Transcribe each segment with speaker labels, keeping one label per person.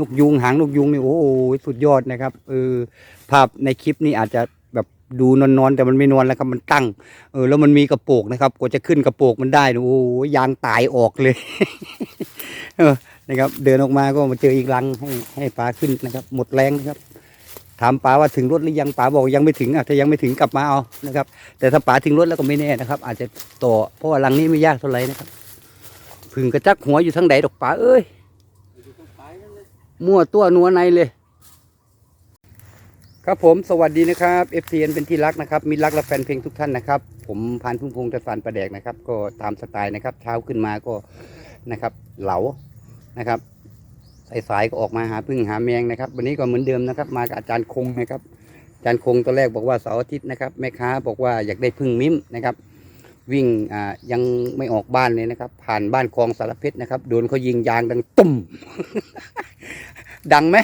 Speaker 1: นกยุงหางนกยุงนี่โอ้โหสุดยอดนะครับเออภาพในคลิปนี้อาจจะแบบดูนอนๆแต่มันไม่นอนแล้วครับมันตั้งเออแล้วมันมีกระโปงนะครับกว่าจะขึ้นกระโปงมันได้นะโอ้โหยางตายออกเลยเออนะครับ เดินออกมาก็มาเจออีกรังให้ให้ปลาขึ้นนะครับ หมดแรงนะครับ ถามป๋าว่าถึงรถหรือยังป๋าบอกยังไม่ถึงอะถ้ายังไม่ถึงกลับมาเอานะครับ แต่ถ้าป๋าถึงรถแล้วก็ไม่แน่นะครับ อาจจะต่อเพราะว่ารังนี้ไม่ยากเท่าไหร่นะครับพึ่งกระจักหัวอยู่ทั้งใดดอกป๋าเอ้ย มั่วตัวนัวในเลย ครับผมสวัสดีนะครับ f อ n เป็นที่รักนะครับมิตรรักและแฟนเพลงทุกท่านนะครับ ผมพานพุ่มพงษ์ตะสันประแดกนะครับ ก็ตามสไตล์นะครับ เช้าขึ้นมาก็นะครับ เหลานะครับสายๆก็ออกมาหาพึ่งหาแมงนะครับ วันนี้ก็เหมือนเดิมนะครับ มากับอาจารย์คงนะครับอาจารย์คงตอนแรกบอกว่าเสาร์อาทิตย์นะครับแม่ค้าบอกว่าอยากได้พึ่งมิ้มนะครับ วิ่งอ่ายังไม่ออกบ้านเลยนะครับ ผ่านบ้านคลองสารเพชรนะครับ โดนเขายิงยางดังตุ่ม ดังไหม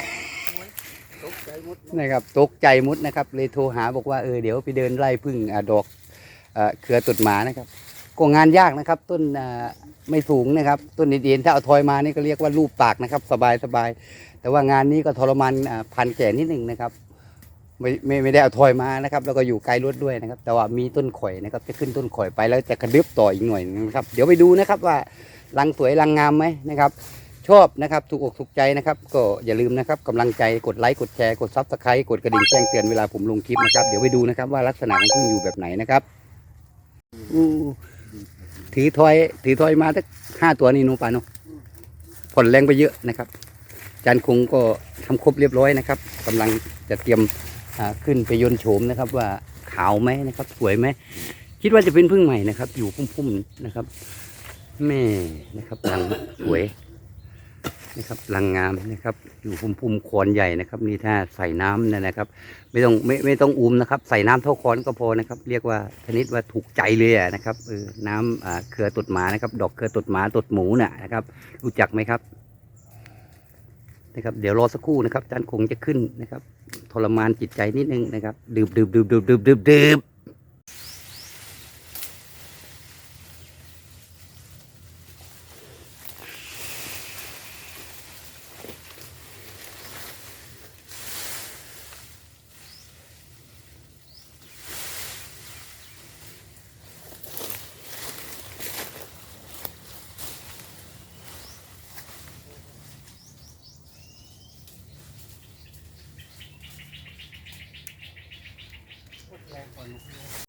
Speaker 1: นะครับตกใจมุดนะครับ เลยโทรหาบอกว่าเออเดี๋ยวไปเดินไล่พึ่งอ่าดอกอ่าเครือตุดหมานะครับก็งานยากนะครับ ต้นอ่าไม่สูงนะครับ ต้นเดียนถ้าเอาทอยมานี่ก็เรียกว่ารูปปากนะครับ สบายสบายแต่ว่างานนี้ก็ทรมานอ่าพันแก่นิดหนึ่งนะครับ ไม่ไม่ไม่ได้เอาทอยมานะครับ แล้วก็อยู่ไกลรถด้วยนะครับ แต่ว่ามีต้นข่อยนะครับ จะขึ้นต้นข่อยไปแล้วจะกระดึบต่ออีกหน่อยนะครับ เดี๋ยวไปดูนะครับว่ารังสวยรังงามไหมนะครับ ชอบนะครับถูกอกถูกใจนะครับ ก็อย่าลืมนะครับกำลังใจกดไลค์กดแชร์กดซับสไครต์กดกระดิ่งแจ้งเตือนเวลาผมลงคลิปนะครับ เดี๋ยวไปดูนะครับว่าลักษณะของพึ่งอยู่แบบไหนนะครับอู้ถือทอย ถือทอยมาสักห้าตัวนี่นูปานุผ่อนแรงไปเยอะนะครับอาจารคงก็ทำครบเรียบร้อยนะครับกำลังจะเตรียม ขึ้นไปยนโฉมนะครับ ว่าขาวไหมนะครับ สวยไหมคิดว่าจะเป็นพึ่งใหม่นะครับ อยู่พุ่มๆนะครับแม่นะครับรังสวยนะครับรังงามนะครับ อยู่พุ่มๆโคนใหญ่นะครับ นี่ถ้าใส่น้ำเนยนะครับ ไม่ต้องไม่ไม่ต้องอุ้มนะครับ ใส่น้ำเท่าคอนก็พอนะครับ เรียกว่าชนิดว่าถูกใจเลยนะครับเออน้ำอ่าเครือตดหมานะครับ ดอกเครือตดหมาตดหมูน่ะนะครับ รู้จักไหมครับ นะครับ เดี๋ยวรอสักครู่นะครับอาจารย์คงจะขึ้นนะครับ รมานจิตใจนิดนึงนะครับ ดื่มดื่มดื่มดื่มดื่มดื่ม Thank you.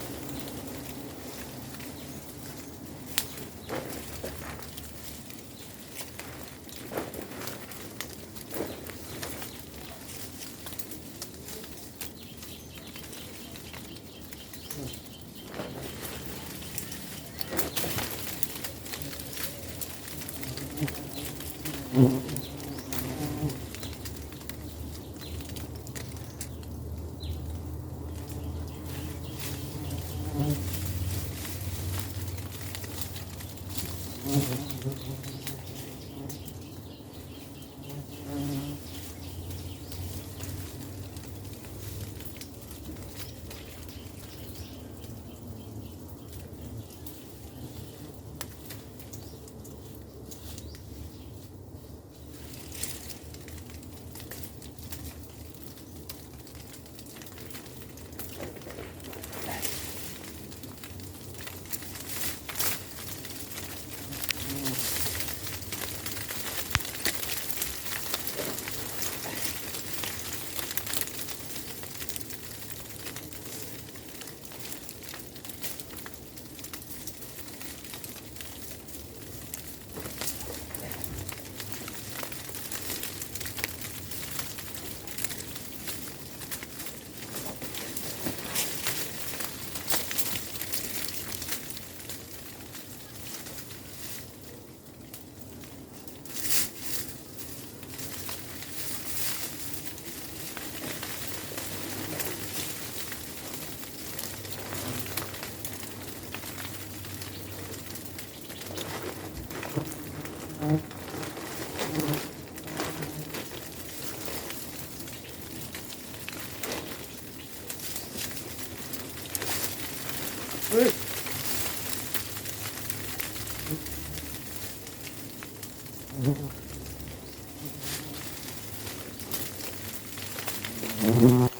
Speaker 1: Mm-hmm.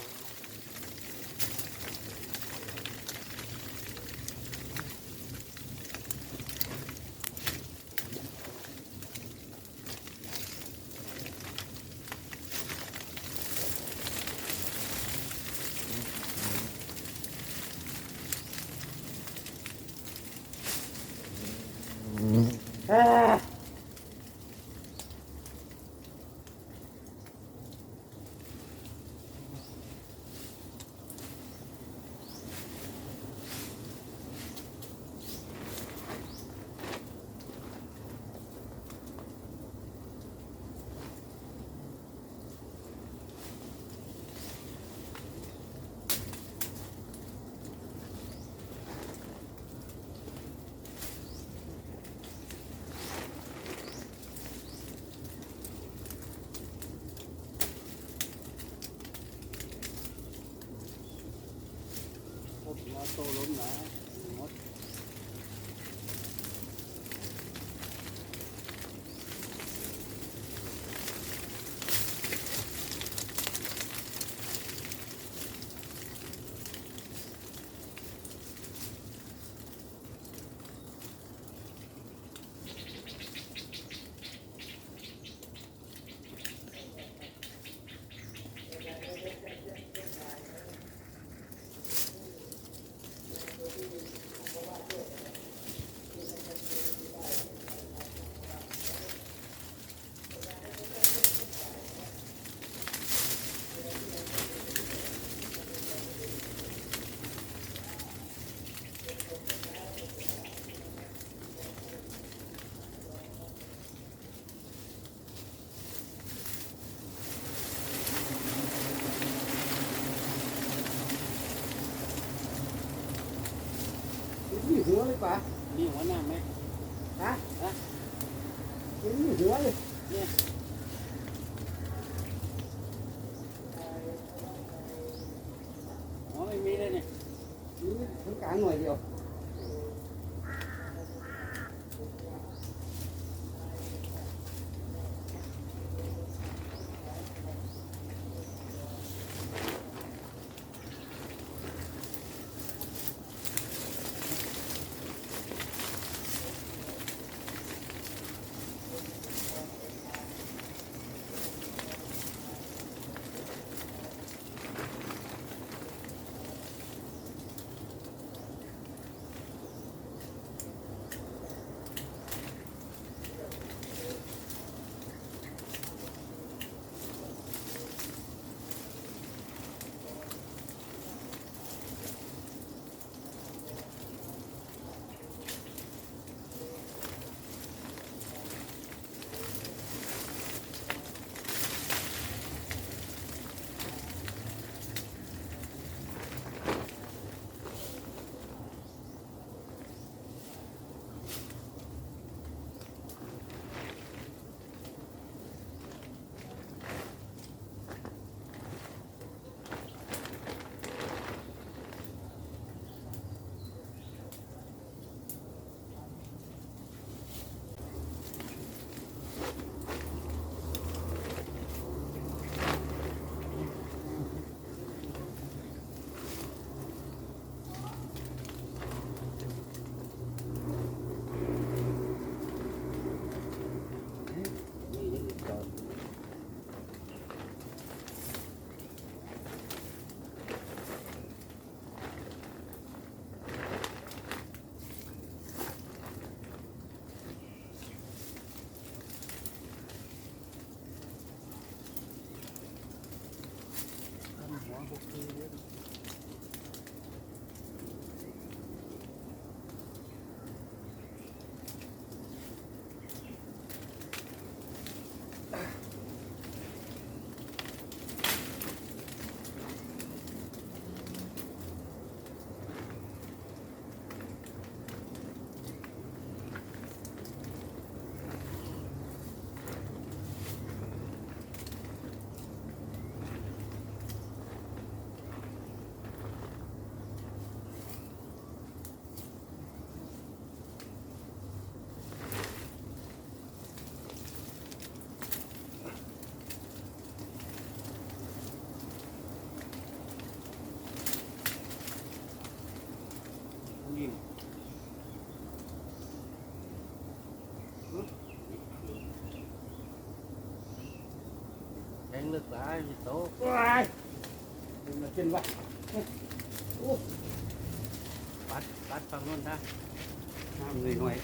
Speaker 2: โตล้มนะ
Speaker 1: นี่หัวเลยป่ะ
Speaker 2: นี่หัวหน้าไหม
Speaker 1: ฮะ
Speaker 2: ฮะ
Speaker 1: นี่หัวเลย
Speaker 2: หัวไม่มีเลยเนี่ย
Speaker 1: นี่ตรงกลางหน่อยเดียว
Speaker 2: นี่แทงลึกหลายมีโต
Speaker 1: ว้ายเป็นมาขึ้นวะ
Speaker 2: ปัดปัดฝั่งโน้นนะ
Speaker 1: น้ำหน่อย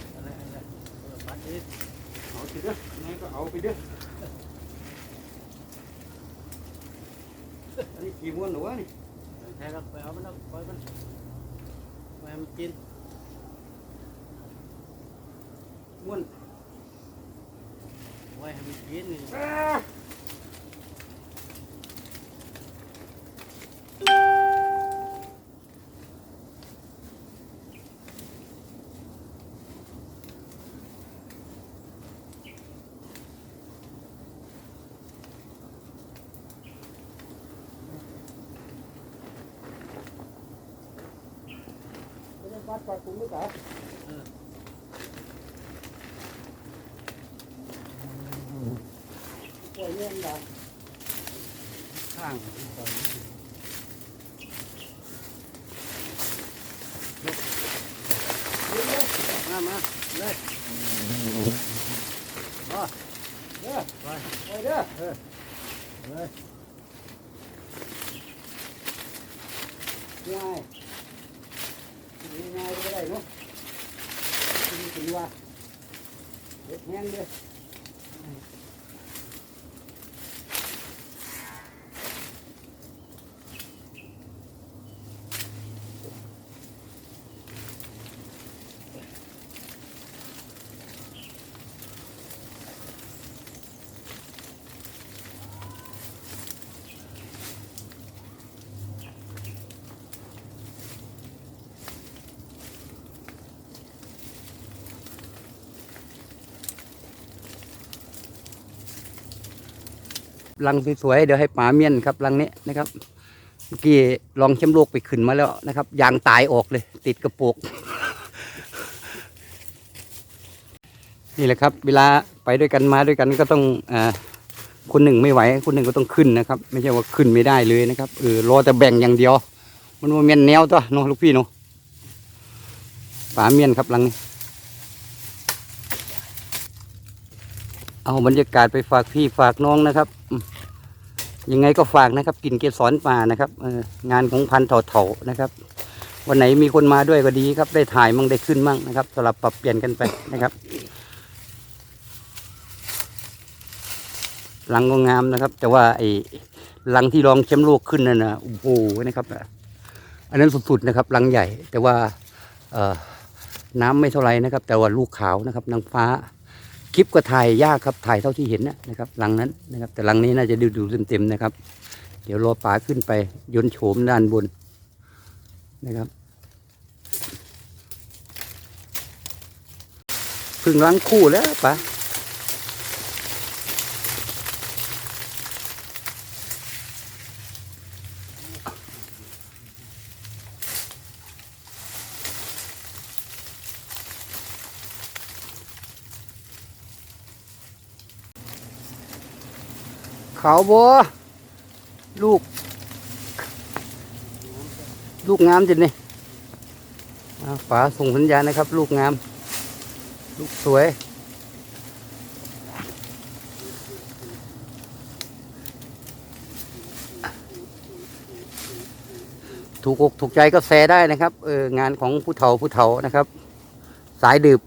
Speaker 1: หน่อย
Speaker 2: อะไรอะไรเป็
Speaker 1: นนี้กี่ม้วนหรือวะนี่
Speaker 2: ใช่เราไปเอามันเอาปล่อยมันปล่อยให้มันกิน
Speaker 1: ม้วน
Speaker 2: ปล่อยให้มันกินนี่
Speaker 1: อ้าวัดปากถุงไม่จ่ายปล่อ เด็ดแห้งเลยลังสวยๆเดี๋ยวให้ป๋าเมียนครับลังนี้นะครับเมื่อกี้ลองแชมป์โลกไปขึ้นมาแล้วนะครับยางตายออกเลย ติดกระปรงนี่แหละครับ เวลาไปด้วยกันมาด้วยกันก็ต้องอคนหนึ่งไม่ไหวคนหนึ่งก็ต้องขึ้นนะครับ ไม่ใช่ว่าขึ้นไม่ได้เลยนะครับเออรอแต่แบ่งอย่างเดียว มันว่าเมียนแนวตัวเนาะลูกพี่เนาะป๋าเมียนครับลังนี้ เอาบรรยากาศไปฝากพี่ฝากน้องนะครับ ยังไงก็ฝากนะครับกินเกสรป่านะครับงานของพันธุ์เถาๆนะครับ วันไหนมีคนมาด้วยก็ดีครับ ได้ถ่ายมั่งได้ขึ้นมั่งนะครับสลับปรับเปลี่ยนกันไปนะครับ ลังก็งามนะครับ แต่ว่าไอ้ลังที่รองแชมป์โลกขึ้นนั่นนะโอ้โหนะครับ อันนั้นสุดๆนะครับลังใหญ่ แต่ว่าน้ำไม่เท่าไหรนะครับ แต่ว่าลูกขาวนะครับนางฟ้า คลิปก็ถ่ายยากครับถ่ายเท่าที่เห็นนะครับหลังนั้นนะครับ แต่หลังนี้น่าจะดูดูเต็มๆนะครับ เดี๋ยวรอป่าขึ้นไปยนโฉมด้านบนนะครับพึ่งล้างคู่แล้วป่า ขาบัวลูก ลูกงามจินี่อ่าป๋าส่งสัญญาณนะครับ ลูกงาม ลูกสวย ถูกอกถูกใจก็แชร์ได้นะครับเอองานของผู้เฒ่าผู้เฒ่านะครับ สายดื่ม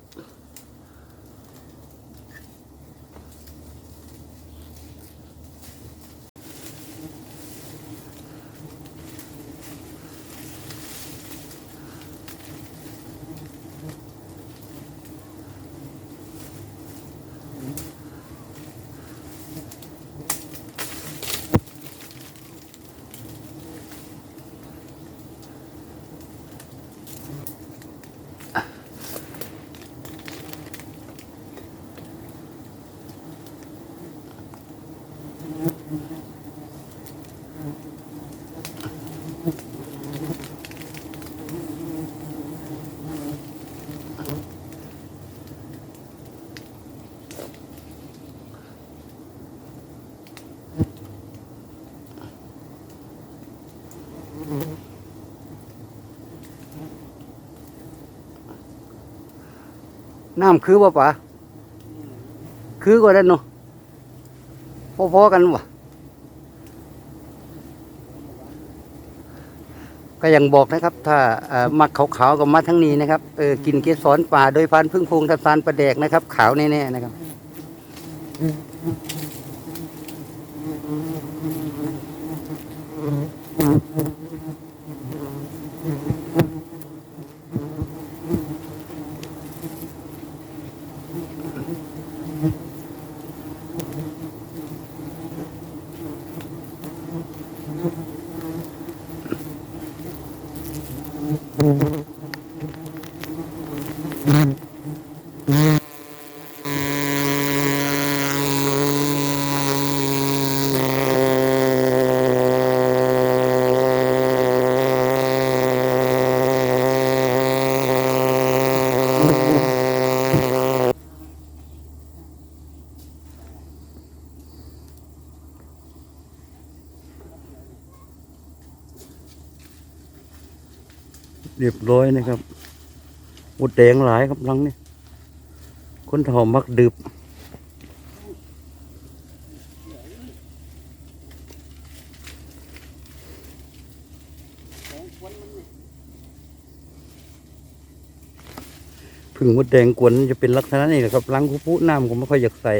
Speaker 1: น้ำคือป่ะป๋าคือก็ได้เนาะพอๆกันวะก็ยังบอกนะครับ ถ้าเอ่อมักขาวๆก็มาทั้งนี้นะครับเออกินเกสรป่าโดยพันธุ์พึ่งพงทับซานประแดกนะครับ ขาวแน่ๆนะครับ เรียบร้อยนะครับอุดแดงหลายครับลังนี่คนเฒ่ามักดื่มพึ่งมดแดงกวนจะเป็นลักษณะนี้แหละครับลังคุปุน้ำผมไม่ค่อยอยากใส่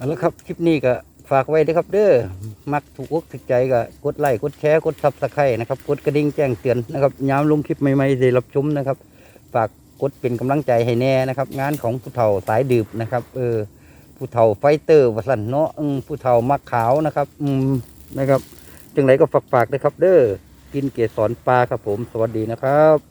Speaker 1: เอาละครับ คลิปนี้ก็ฝากไว้ด้วยครับเด้อ มักถูกอกถูกใจก็กดไลค์ กดแชร์ กดซับสไครต์นะครับ กดกระดิ่งแจ้งเตือนนะครับ ยามลงคลิปใหม่ๆได้รับชมนะครับ ฝากกดเป็นกำลังใจให้แน่นะครับ งานของผู้เฒ่าสายดื่มนะครับ เออ ผู้เฒ่าไฟเตอร์วัสันเนาะอืมผู้เฒ่ามักขาวนะครับ อืม นะครับ จังไรก็ฝากๆด้วยครับ เด้อ กินเกสรปลาครับผม สวัสดีนะครับ